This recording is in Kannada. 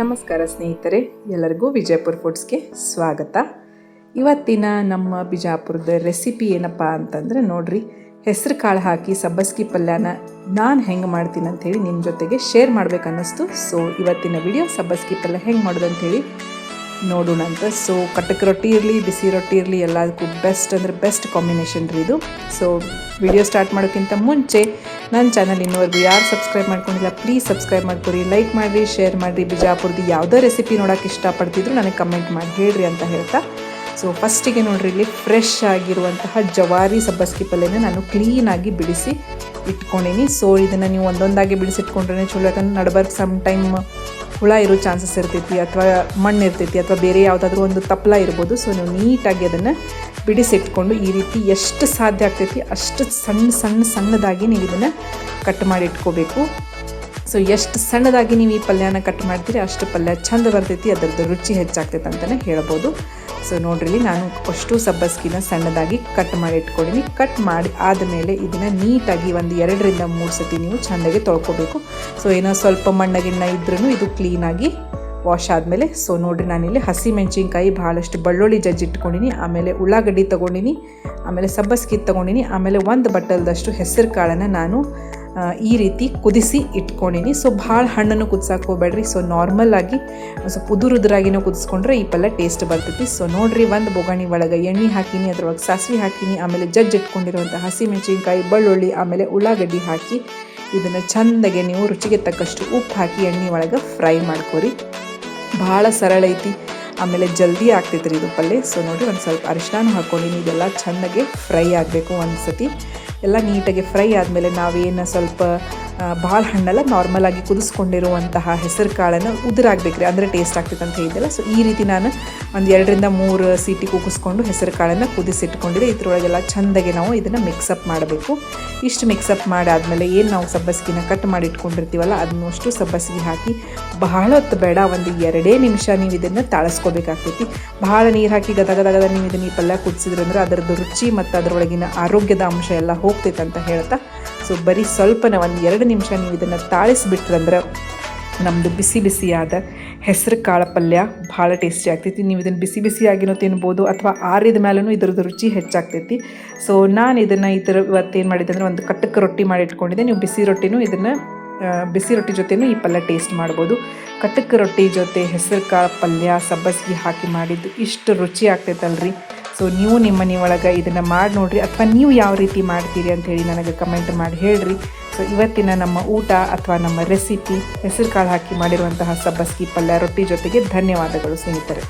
ನಮಸ್ಕಾರ ಸ್ನೇಹಿತರೆ, ಎಲ್ಲರಿಗೂ ವಿಜಯಪುರ ಫುಡ್ಸ್ಗೆ ಸ್ವಾಗತ. ಇವತ್ತಿನ ನಮ್ಮ ಬಿಜಾಪುರದ ರೆಸಿಪಿ ಏನಪ್ಪ ಅಂತಂದ್ರೆ ನೋಡ್ರಿ, ಹೆಸರು ಕಾಳು ಹಾಕಿ ಸಬ್ಬಸ್ಗಿ ಪಲ್ಯನ ನಾನು ಹೆಂಗೆ ಮಾಡ್ತೀನಿ ಅಂಥೇಳಿ ನಿಮ್ಮ ಜೊತೆಗೆ ಶೇರ್ ಮಾಡಬೇಕನ್ನಿಸ್ತು. ಸೊ ಇವತ್ತಿನ ವಿಡಿಯೋ ಸಬ್ಬಸ್ಗಿ ಪಲ್ಯ ಹೆಂಗೆ ಮಾಡೋದು ಅಂಥೇಳಿ ನೋಡೋಣ ಅಂತ. ಸೊ ಕಟಕ್ ರೊಟ್ಟಿ ಇರಲಿ, ಬಿಸಿ ರೊಟ್ಟಿ ಇರಲಿ, ಎಲ್ಲದಕ್ಕೂ ಬೆಸ್ಟ್ ಅಂದರೆ ಬೆಸ್ಟ್ ಕಾಂಬಿನೇಷನ್ ರೀ ಇದು. ಸೊ ವಿಡಿಯೋ ಸ್ಟಾರ್ಟ್ ಮಾಡೋಕ್ಕಿಂತ ಮುಂಚೆ ನನ್ನ ಚಾನಲ್ ಇನ್ನೂವರೆಗೂ ಯಾರು ಸಬ್ಸ್ಕ್ರೈಬ್ ಮಾಡ್ಕೊಂಡಿಲ್ಲ ಪ್ಲೀಸ್ ಸಬ್ಸ್ಕ್ರೈಬ್ ಮಾಡ್ಕೊರಿ ಲೈಕ್ ಮಾಡಿರಿ ಶೇರ್ ಮಾಡಿರಿ. ಬಿಜಾಪುರದ್ದು ಯಾವುದೋ ರೆಸಿಪಿ ನೋಡೋಕೆ ಇಷ್ಟಪಡ್ತಿದ್ರು ನನಗೆ ಕಮೆಂಟ್ ಮಾಡಿ ಹೇಳ್ರಿ ಅಂತ ಹೇಳ್ತಾ. ಸೊ ಫಸ್ಟಿಗೆ ನೋಡ್ರಿ ಇಲ್ಲಿ ಫ್ರೆಶ್ ಆಗಿರುವಂತಹ ಜವಾರಿ ಸಬ್ಬಸ್ಕಿ ಪಲ್ಯನ ನಾನು ಕ್ಲೀನಾಗಿ ಬಿಡಿಸಿ ಇಟ್ಕೊಂಡೀನಿ. ಸೊ ಇದನ್ನು ನೀವು ಒಂದೊಂದಾಗಿ ಬಿಡಿಸಿಟ್ಕೊಂಡ್ರೆ ಚಲೋ ಯಾಕಂದ್ರೆ ನಡಬರ್ಕ್ ಸಮ್ ಟೈಮ್ ಹುಳ ಇರೋ ಚಾನ್ಸಸ್ ಇರ್ತೈತಿ ಅಥವಾ ಮಣ್ಣು ಇರ್ತೈತಿ ಅಥವಾ ಬೇರೆ ಯಾವುದಾದ್ರೂ ಒಂದು ತಪ್ಪಲ ಇರ್ಬೋದು. ಸೊ ನೀವು ನೀಟಾಗಿ ಅದನ್ನು ಬಿಡಿಸಿಟ್ಕೊಂಡು ಈ ರೀತಿ ಎಷ್ಟು ಸಾಧ್ಯ ಆಗ್ತೈತಿ ಅಷ್ಟು ಸಣ್ಣ ಸಣ್ಣ ಸಣ್ಣದಾಗಿ ನೀವು ಇದನ್ನು ಕಟ್ ಮಾಡಿ ಇಟ್ಕೋಬೇಕು. ಸೊ ಎಷ್ಟು ಸಣ್ಣದಾಗಿ ನೀವು ಈ ಪಲ್ಯನ ಕಟ್ ಮಾಡ್ತೀರಿ, ಅಷ್ಟು ಪಲ್ಯ ಚಂದ ಬರ್ತೈತಿ, ಅದರದ್ದು ರುಚಿ ಹೆಚ್ಚಾಗ್ತೈತೆ ಅಂತಲೇ ಹೇಳ್ಬೋದು. ಸೊ ನೋಡ್ರಿ ನಾನು ಅಷ್ಟು ಸಬ್ಬಸ್ಗಿನ ಸಣ್ಣದಾಗಿ ಕಟ್ ಮಾಡಿ ಇಟ್ಕೊಂಡಿನಿ. ಕಟ್ ಮಾಡಿ ಆದಮೇಲೆ ಇದನ್ನು ನೀಟಾಗಿ ಒಂದು ಎರಡರಿಂದ ಮೂರು ಸತಿ ನೀವು ಚೆಂದಾಗಿ ತೊಳ್ಕೊಬೇಕು. ಸೊ ಏನೋ ಸ್ವಲ್ಪ ಮಣ್ಣಗಿಣ್ಣ ಇದ್ರೂ ಇದು ಕ್ಲೀನಾಗಿ ವಾಶ್ ಆದಮೇಲೆ ಸೊ ನೋಡಿರಿ ನಾನಿಲ್ಲಿ ಹಸಿ ಮೆಣಸಿನ್ಕಾಯಿ ಭಾಳಷ್ಟು ಬೆಳ್ಳುಳ್ಳಿ ಜಜ್ಜಿ ಇಟ್ಕೊಂಡಿನಿ. ಆಮೇಲೆ ಉಳ್ಳಾಗಡ್ಡಿ ತೊಗೊಂಡಿನಿ, ಆಮೇಲೆ ಸಬ್ಬಸ್ಗಿ ತೊಗೊಂಡಿನಿ, ಆಮೇಲೆ ಒಂದು ಬಟ್ಟಲದಷ್ಟು ಹೆಸರು ಕಾಳನ್ನು ನಾನು ಈ ರೀತಿ ಕುದಿಸಿ ಇಟ್ಕೊಂಡಿನಿ. ಸೊ ಭಾಳ ಹಣ್ಣನ್ನು ಕುದಿಸಕ್ಕೆ ಹೋಗ್ಬೇಡ್ರಿ. ಸೊ ನಾರ್ಮಲ್ ಆಗಿ, ಸ್ವಲ್ಪ ಉದುರು ಉದುರಾಗಿನೂ ಕುದಿಸ್ಕೊಂಡ್ರೆ ಈ ಪಲ್ಯ ಟೇಸ್ಟ್ ಬರ್ತೈತಿ. ಸೊ ನೋಡ್ರಿ, ಒಂದು ಬೊಗಣಿ ಒಳಗೆ ಎಣ್ಣೆ ಹಾಕಿನಿ, ಅದ್ರೊಳಗೆ ಸಾಸಿವೆ ಹಾಕಿನಿ, ಆಮೇಲೆ ಜಜ್ಜ್ ಇಟ್ಕೊಂಡಿರುವಂಥ ಹಸಿ ಮೆಣಸಿನ್ಕಾಯಿ ಬೆಳ್ಳುಳ್ಳಿ, ಆಮೇಲೆ ಉಳ್ಳಾಗಡ್ಡಿ ಹಾಕಿ, ಇದನ್ನು ಚಂದಗೆ ನೀವು ರುಚಿಗೆ ತಕ್ಕಷ್ಟು ಉಪ್ಪು ಹಾಕಿ ಎಣ್ಣೆ ಒಳಗೆ ಫ್ರೈ ಮಾಡ್ಕೊರಿ. ಭಾಳ ಸರಳ ಐತಿ. ಆಮೇಲೆ ಜಲ್ದಿ ಆಗ್ತೈತೆ ಇದು ಪಲ್ಯ. ಸೊ ನೋಡಿ ಒಂದು ಸ್ವಲ್ಪ ಅರಿಶಿನ ಹಾಕ್ಕೊಂಡಿನಿ ಇದೆಲ್ಲ ಚೆನ್ನಾಗಿ ಫ್ರೈ ಆಗಬೇಕು ಒಂದು ಸತಿ ಎಲ್ಲ ನೀಟಾಗಿ ಫ್ರೈ ಆದಮೇಲೆ ನಾವೇನು ಸ್ವಲ್ಪ ಭಾಳ ಹಣ್ಣೆಲ್ಲ ನಾರ್ಮಲಾಗಿ ಕುದಿಸ್ಕೊಂಡಿರುವಂತಹ ಹೆಸರು ಕಾಳನ್ನು ಉದುರಾಗಬೇಕು ರೀ ಅಂದರೆ ಟೇಸ್ಟ್ ಆಗ್ತೈತೆ ಅಂತ ಹೇಳಿದ್ದೆಲ್ಲ ಸೊ ಈ ರೀತಿ ನಾನು ಒಂದು ಎರಡರಿಂದ ಮೂರು ಸೀಟಿ ಕುಗ್ಗಿಸ್ಕೊಂಡು ಹೆಸರು ಕಾಳನ್ನು ಕುದಿಸಿಟ್ಕೊಂಡಿದ್ದೆ ಇದ್ರೊಳಗೆಲ್ಲ ಚೆಂದಾಗಿ ನಾವು ಇದನ್ನು ಮಿಕ್ಸಪ್ ಮಾಡಬೇಕು. ಇಷ್ಟು ಮಿಕ್ಸಪ್ ಮಾಡಾದಮೇಲೆ ಏನು ನಾವು ಸಬ್ಬಸ್ಗಿನ ಕಟ್ ಮಾಡಿ ಇಟ್ಕೊಂಡಿರ್ತೀವಲ್ಲ ಅದನ್ನಷ್ಟು ಸಬ್ಬಸ್ಗಿ ಹಾಕಿ ಬಹಳ ಹೊತ್ತು ಬೇಡ, ಒಂದು ಎರಡೇ ನಿಮಿಷ ನೀವು ಇದನ್ನು ತಾಳಿಸ್ಕೋಬೇಕಾಗ್ತೈತಿ. ಭಾಳ ನೀರು ಹಾಕಿ ಗದಗದಗದ ಗದ ಗದ ನೀವು ಇದನ್ನು ಈ ಪಲ್ಯ ಕುದಿಸಿದ್ರಂದ್ರೆ ಅದರದ್ದು ರುಚಿ ಮತ್ತು ಅದರೊಳಗಿನ ಆರೋಗ್ಯದ ಅಂಶ ಎಲ್ಲ ಹೋಗ್ತೈತೆ ಅಂತ ಹೇಳ್ತಾ. ಸೊ ಬರೀ ಸ್ವಲ್ಪನ ಒಂದು ಎರಡು ನಿಮಿಷ ನೀವು ಇದನ್ನು ತಾಳಿಸ್ಬಿಟ್ರಂದ್ರೆ ನಮ್ಮದು ಬಿಸಿ ಬಿಸಿಯಾದ ಹೆಸರು ಕಾಳು ಪಲ್ಯ ಭಾಳ ಟೇಸ್ಟಿ ಆಗ್ತೈತಿ. ನೀವು ಇದನ್ನು ಬಿಸಿ ಬಿಸಿಯಾಗಿನೂ ತಿನ್ಬೋದು ಅಥವಾ ಆರಿದ ಮೇಲೂ ಇದ್ರದ್ದು ರುಚಿ ಹೆಚ್ಚಾಗ್ತೈತಿ. ಸೊ ನಾನು ಇದನ್ನು ಈ ಥರ ಇವತ್ತೇನು ಮಾಡಿದ್ದೆ ಅಂದರೆ ಒಂದು ಕಟ್ಟಕ್ಕೆ ರೊಟ್ಟಿ ಮಾಡಿ ಇಟ್ಕೊಂಡಿದ್ದೆ ನೀವು ಬಿಸಿ ರೊಟ್ಟಿನೂ ಇದನ್ನು ಬಿಸಿ ರೊಟ್ಟಿ ಜೊತೆನೂ ಈ ಪಲ್ಯ ಟೇಸ್ಟ್ ಮಾಡ್ಬೋದು. ಕಟ್ಟಕ್ಕೆ ರೊಟ್ಟಿ ಜೊತೆ ಹೆಸರು ಕಾಳು ಪಲ್ಯ ಸಬ್ಬಸ್ಗಿ ಹಾಕಿ ಮಾಡಿದ್ದು ಇಷ್ಟು ರುಚಿ ಆಗ್ತೈತಲ್ರಿ. ಸೊ ನೀವು ನಿಮ್ಮ ಮನೆ ಒಳಗೆ ಇದನ್ನು ಮಾಡಿ ನೋಡ್ರಿ, ಅಥವಾ ನೀವು ಯಾವ ರೀತಿ ಮಾಡ್ತೀರಿ ಅಂತ ಹೇಳಿ ನನಗೆ ಕಮೆಂಟ್ ಮಾಡಿ ಹೇಳ್ರಿ. ಸೊ ಇವತ್ತಿನ ನಮ್ಮ ಊಟ ಅಥವಾ ನಮ್ಮ ರೆಸಿಪಿ ಹೆಸರು ಕಾಳು ಹಾಕಿ ಮಾಡಿರುವಂತಹ ಸಬ್ಬಸ್ಗಿ ಪಲ್ಯ ರೊಟ್ಟಿ ಜೊತೆಗೆ ಧನ್ಯವಾದಗಳು ಸ್ನೇಹಿತರೆ.